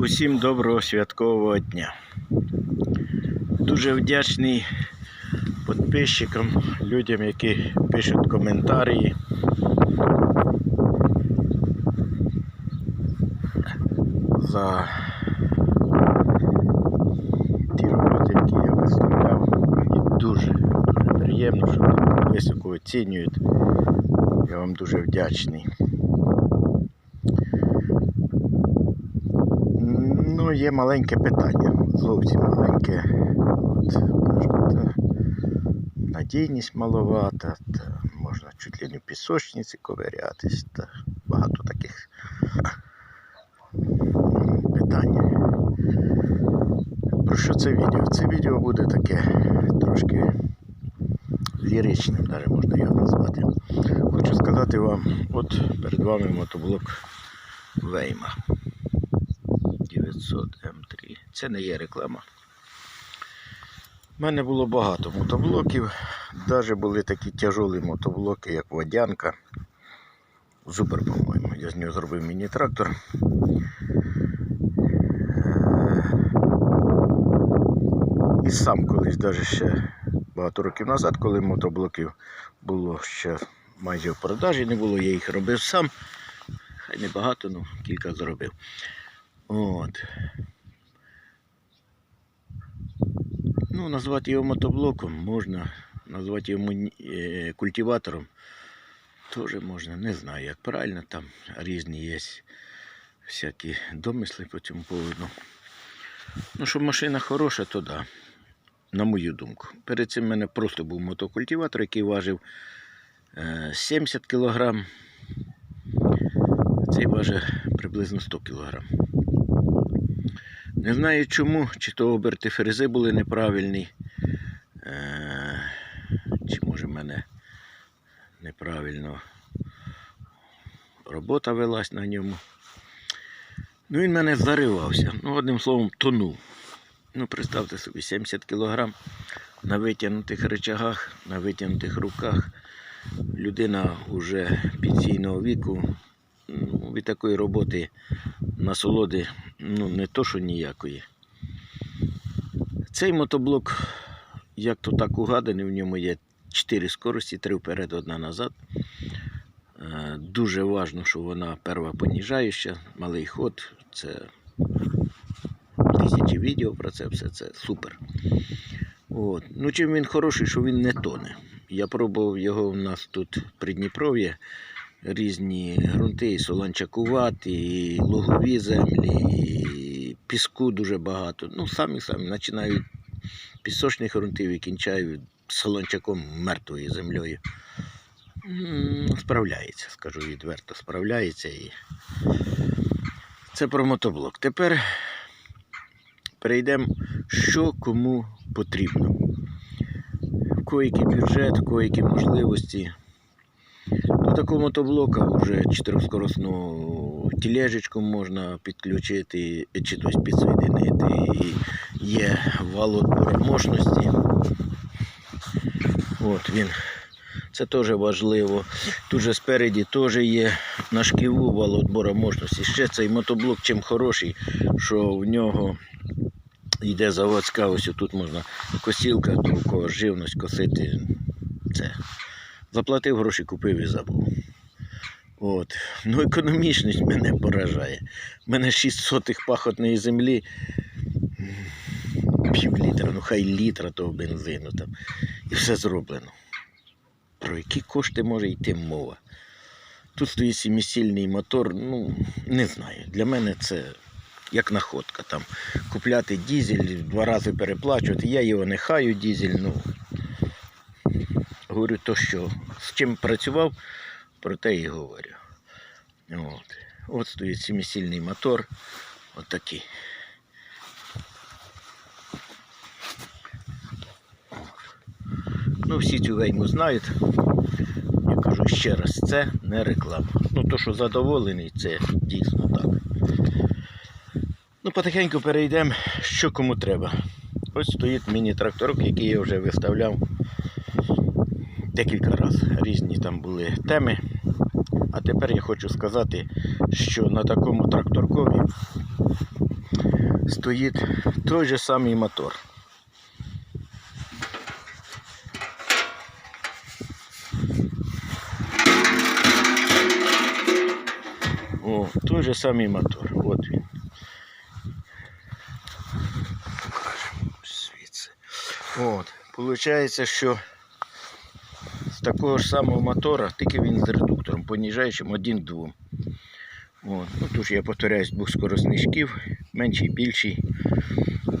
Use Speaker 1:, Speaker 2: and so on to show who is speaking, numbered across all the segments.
Speaker 1: Усім доброго святкового дня. Дуже вдячний підписчикам, людям, які пишуть коментарі. За ті роботи, які я виставляв. Мені дуже, дуже приємно, що високо оцінюють. Я вам дуже вдячний. Ну, є маленьке питання, зовсім маленьке. От, кажуть, надійність маловата, та можна чуть ли не в пісочниці ковирятись, та багато таких питань. Про що це відео? Це відео буде таке трошки ліричним, навіть можна його назвати. Хочу сказати вам, от перед вами мотоблок Вейма. 900 М3. Це не є реклама. У мене було багато мотоблоків. Навіть були такі тяжолі мотоблоки, як водянка. Зубер, по-моєму. Я з нього зробив міні-трактор. І сам колись, навіть ще багато років назад, коли мотоблоків було ще майже в продажі не було, я їх робив сам. Хай не багато, ну кілька зробив. От. Ну, назвати його мотоблоком можна, назвати його е, культиватором теж можна. Не знаю, як правильно, там різні є всякі домисли по цьому поводу. Ну, що машина хороша, то да. На мою думку. Перед цим в мене просто був мотокультиватор, який важив е, 70 кг. Цей важить приблизно 100 кг. Не знаю чому, чи то оберти фрези були неправильні, е, чи може в мене неправильно робота велась на ньому. Ну він мене заривався. Ну, одним словом, тонув. Ну, представте собі, 70 кг на витягнутих речагах, на витягнутих руках. Людина вже пенсійного віку. Ну, від такої роботи насолоди ну, не то, що ніякої. Цей мотоблок, як то так угаданий, в ньому є 4 скорості, 3 вперед, одна назад. Е, Дуже важливо, що вона перва поніжаюча, малий ход. Це тисячі відео про це все, це супер. От. Ну, чим він хороший, що він не тоне. Я пробував його у нас тут в Придніпров'ї різні ґрунти, і солончакувати, і лугові землі, і піску дуже багато. Ну, самі самі починають пісочних ґрунтів і кінчають солончаком мертвою землею. Справляється, скажу відверто, справляється і це про мотоблок. Тепер перейдемо, що кому потрібно. Кого бюджет, в кого можливості. Такого мотоблока вже чотирискоросну тілежечку можна підключити, чи тобто підсоєдинити. І Є вал мощності. От він. Це теж важливо. Тут же спереді теж є на шківу вал отбора мощності. Ще цей мотоблок чим хороший, що в нього йде заводська, ось тут можна косілка, живність косити. Це. Заплатив гроші, купив і забув. От. Ну, економічність мене поражає. У мене 6 сотих пахотної землі. Пів літра, ну хай літра того бензину там. І все зроблено. Про які кошти може йти мова? Тут стоїть сімісільний мотор, ну, не знаю. Для мене це як находка. Там купляти дізель, два рази переплачувати. Я його не хаю, дізель, ну. Говорю то, що з чим працював, про те і говорю. От, От стоїть сімісільний мотор. От. Ну, всі цю вейму знають. Я кажу ще раз, це не реклама. Ну, то, що задоволений, це дійсно так. Ну, потихеньку перейдемо, що кому треба. Ось стоїть міні-тракторок, який я вже виставляв декілька разів. Різні там були теми. А тепер я хочу сказати, що на такому тракторкові стоїть той же самий мотор. О, той же самий мотор. От він. От. Получається, що з такого ж самого мотора, тільки він з редуктором, поніжаючим один к двом. От. Ну, тут я повторяюсь двохскоросний шків, менший, більший.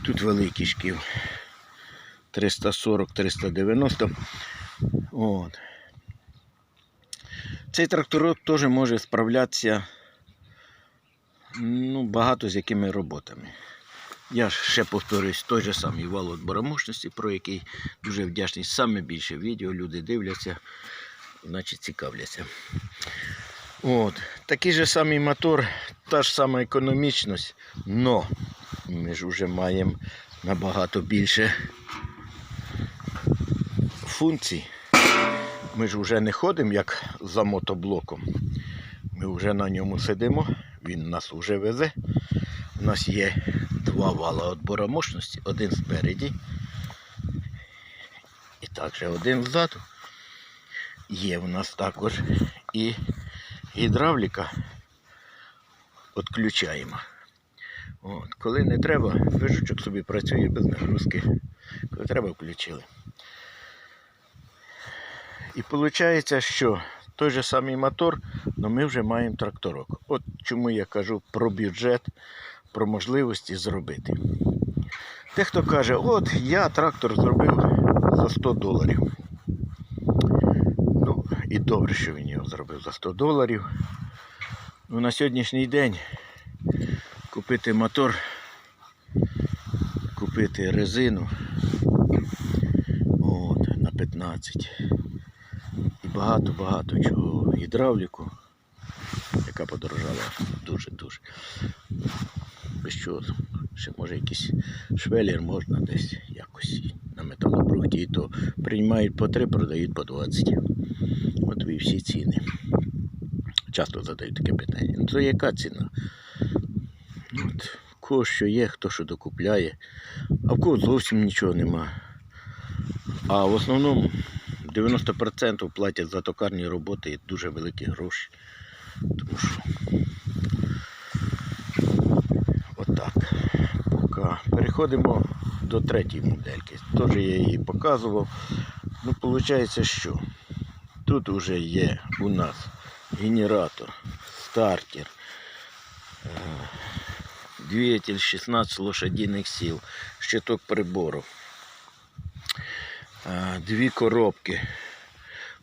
Speaker 1: Тут великий шків. 340-390. От. Цей тракторок теж може справлятися ну, багато з якими роботами. Я ще повторюсь, той же самий вал отбора мощності, про який дуже вдячний. Саме більше відео люди дивляться, значить цікавляться. От. Такий же самий мотор, та ж сама економічність, но ми ж вже маємо набагато більше функцій. Ми ж вже не ходимо як за мотоблоком. Ми вже на ньому сидимо, він нас вже везе. У нас є два вала відбора мощності, один спереді і також один ззаду. Є в нас також і гідравліка відключаємо. От. Коли не треба, вижучок собі працює без нагрузки. Коли треба, включили. І виходить, що той же самий мотор, але ми вже маємо тракторок. От чому я кажу про бюджет, про можливості зробити. Дехто каже, от я трактор зробив за 100 доларів. Ну, і добре, що він його зробив за 100 доларів. Ну, на сьогоднішній день купити мотор, купити резину от, на 15 і багато-багато чого. Гідравліку, яка подорожала дуже-дуже. Без чого ще може якийсь швелір можна десь якось на металобрухті, то приймають по 3, продають по 20. От і всі ціни. Часто задають таке питання. Ну то яка ціна? От, кого що є, хто що докупляє, а в кого зовсім нічого нема. А в основному 90% платять за токарні роботи і дуже великі гроші. Тому що переходимо до третьої модельки. Теж я її показував. Ну, виходить, що тут вже є у нас генератор, стартер, е, двигатель 16 лошадиних сил, щиток прибору, е, дві коробки,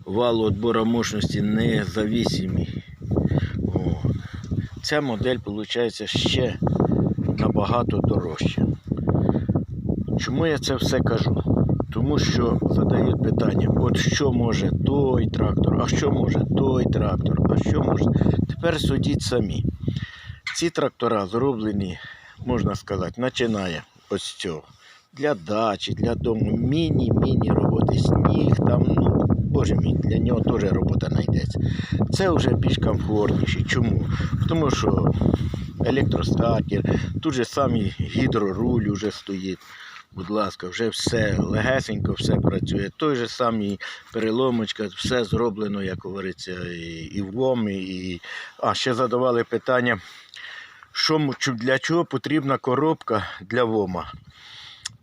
Speaker 1: вал відбора мощності независимий. О. Ця модель виходить ще набагато дорожча. Чому я це все кажу? Тому що задають питання, от що може той трактор, а що може той трактор, а що може. Тепер судіть самі. Ці трактора зроблені, можна сказати, починає ось цього. Для дачі, для дому, міні-міні роботи, сніг, там, ну, боже мій, для нього теж робота знайдеться. Це вже більш комфортніше. Чому? Тому що електростартер, тут же самий гідроруль вже стоїть. Будь ласка, вже все легесенько, все працює. Той же самий переломочка, все зроблено, як говориться, і, в ВОМі. І... А ще задавали питання, що, для чого потрібна коробка для ВОМа.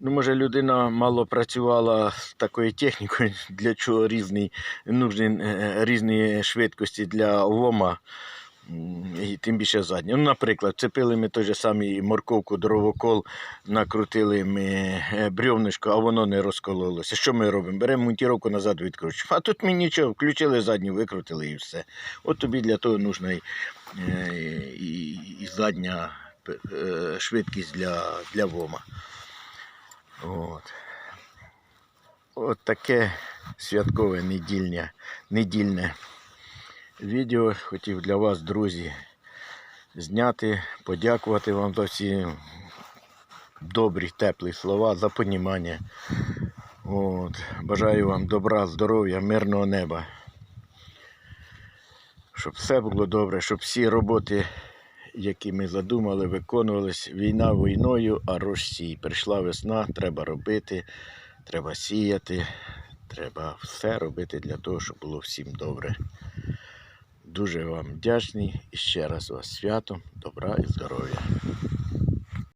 Speaker 1: Ну, може, людина мало працювала з такою технікою, для чого різні, нужні е, різні швидкості для ВОМа. І тим більше задні. Ну, наприклад, цепили ми той же самий морковку, дровокол, накрутили ми е, брьовнишко, а воно не розкололося. Що ми робимо? Беремо монтіровку назад відкручуємо. А тут ми нічого, включили задню, викрутили і все. От тобі для того нужна і, е, і, і задня е, швидкість для, для ВОМа. От. От таке святкове недільне, недільне відео хотів для вас, друзі, зняти, подякувати вам за всі добрі, теплі слова, за понімання. От, Бажаю вам добра, здоров'я, мирного неба. Щоб все було добре, щоб всі роботи, які ми задумали, виконувались. Війна війною, а росій. Прийшла весна, треба робити, треба сіяти, треба все робити для того, щоб було всім добре. Дуже вам вдячний і ще раз вас святом, добра і здоров'я.